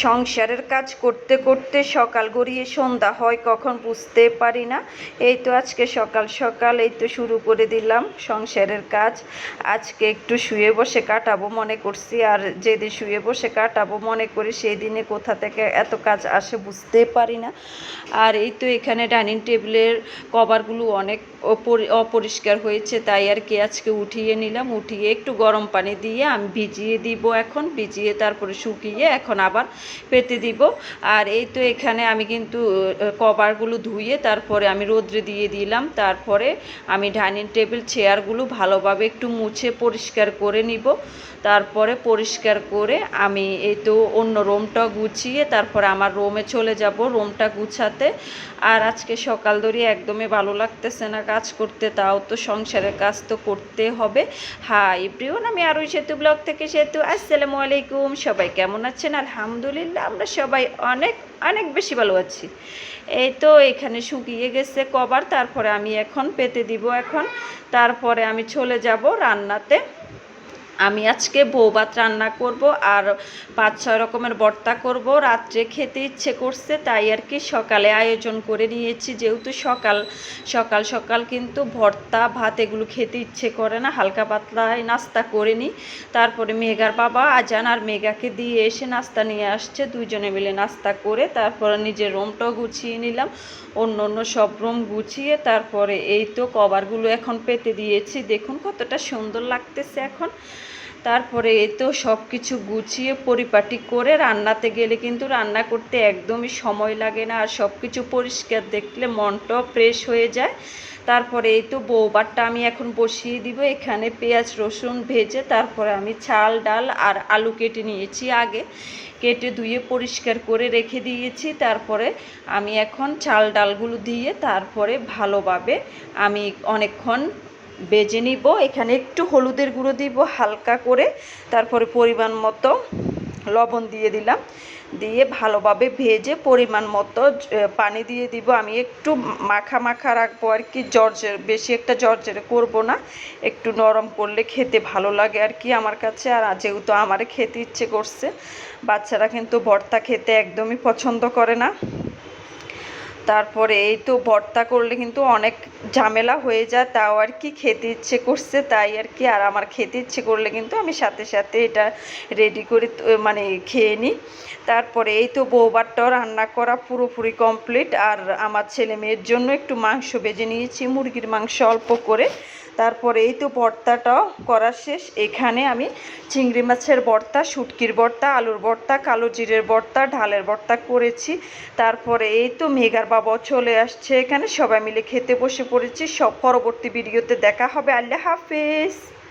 সংসারের কাজ করতে করতে সকাল গড়িয়ে সন্ধ্যা হয়, কখন বুঝতে পারি না। এই তো আজকে সকাল সকাল, এই তো শুরু করে দিলাম সংসারের কাজ। আজকে একটু শুয়ে বসে কাটাবো মনে করছি, আর যেদিন শুয়ে বসে কাটাবো মনে করি সেই দিনে কোথা থেকে এত কাজ আসে বুঝতে পারি না। আর এই তো এখানে ডাইনিং টেবিলের কভারগুলো অনেক অপরিষ্কার হয়েছে, তাই আর কি আজকে উঠিয়ে নিলাম। উঠিয়ে একটু গরম পানি দিয়ে আমি ভিজিয়ে দিব এখন, ভিজিয়ে তারপরে শুকিয়ে এখন আবার পেতে দিব। আর এই তো এখানে আমি কিন্তু কভারগুলো ধুয়ে তারপরে আমি রোদ্রে দিয়ে দিলাম। তারপরে আমি ডাইনিং টেবিল চেয়ারগুলো ভালোভাবে একটু মুছে পরিষ্কার করে নিব। তারপরে পরিষ্কার করে আমি এই তো অন্য রুমটা গুছিয়ে তারপরে আমার রুমে চলে যাব রুমটা গুছাতে। আর আজকে সকাল ধরে একদমই ভালো লাগতেছে না কাজ করতে, তাও তো সংসারের কাজ তো করতে হবে। হাই এভরিওয়ান, আমি আরও সেতু ব্লগ থেকে সেতু। আসসালামু আলাইকুম, সবাই কেমন আছেন? আলহামদুলিল্লাহ। আমরা সবাই অনেক অনেক বেশি ভালো আছি। এই তো এখানে শুকিয়ে গেছে কবার, তারপরে আমি এখন পেতে দিব এখন, তারপরে আমি চলে যাব রান্নাতে। আমি আজকে বৌভাত রান্না করব আর পাঁচ ছয় রকমের ভর্তা করব। রাত্রে খেতে ইচ্ছে করছে, তাই আর কি সকালে আয়োজন করে নিয়েছি। যেহেতু সকাল সকাল সকাল কিন্তু ভর্তা, ভাত এগুলো খেতে ইচ্ছে করে না। হালকা পাতলায় নাস্তা করে নিই। তারপরে মেঘার বাবা আজান আর মেঘাকে দিয়ে এসে নাস্তা নিয়ে আসছে। দুজনে মিলে নাস্তা করে তারপরে নিজের রুমটাও গুছিয়ে নিলাম। অন্য অন্য সব রুম গুছিয়ে তারপরে এই তো কভারগুলো এখন পেতে দিয়েছি। দেখুন কতটা সুন্দর লাগতেছে এখন। তারপরে এই তো সব কিছু গুছিয়ে পরিপাটি করে রান্নাতে গেলে কিন্তু রান্না করতে একদমই সময় লাগে না। আর সব কিছু পরিষ্কার দেখলে মনটাও ফ্রেশ হয়ে যায়। তারপরে এই তো বৌবারটা আমি এখন বসিয়ে দিব। এখানে পেঁয়াজ, রসুন ভেজে তারপরে আমি চাল, ডাল আর আলু কেটে নিয়েছি আগে। কেটে ধুয়ে পরিষ্কার করে রেখে দিয়েছি। তারপরে আমি এখন চাল, ডালগুলো দিয়ে তারপরে ভালোভাবে আমি অনেকক্ষণ বেজে নিব। এখানে একটু হলুদের গুঁড়ো দিব হালকা করে। তারপরে পরিমাণ মতো লবণ দিয়ে দিলাম। দিয়ে ভালোভাবে ভেজে পরিমাণ মতো পানি দিয়ে দিব। আমি একটু মাখা মাখা রাখব আর কি। জর্জের, বেশি একটা জর্জের করব না। একটু নরম করলে খেতে ভালো লাগে আর কি আমার কাছে। আর যেহেতু আমারে খেতে ইচ্ছে করছে, বাচ্চারা কিন্তু ভর্তা খেতে একদমই পছন্দ করে না। তারপরে এই তো ভর্তা করলে কিন্তু অনেক ঝামেলা হয়ে যায়, তাও আর কি খেতে ইচ্ছে করছে, তাই আর কি। আর আমার খেতে ইচ্ছে করলে কিন্তু আমি সাথে সাথে এটা রেডি করে মানে খেয়ে নিই। তারপরে এই তো বৌবারটাও রান্না করা পুরোপুরি কমপ্লিট আর আমার ছেলে মেয়ের জন্য একটু মাংস বেজে নিয়েছি, মুরগির মাংস অল্প করে। তারপরে এই তো ভর্তাটাও করার শেষ। এখানে আমি চিংড়ি মাছের ভর্তা, শুটকির ভর্তা, আলুর ভর্তা, কালো জিরের ভর্তা, ঢালের ভর্তা করেছি। তারপরে এই তো মেঘার বাবা চলে আসছে এখানে। সবাই মিলে খেতে বসে পড়েছি। সব পরবর্তী ভিডিওতে দেখা হবে। আল্লাহ হাফেজ।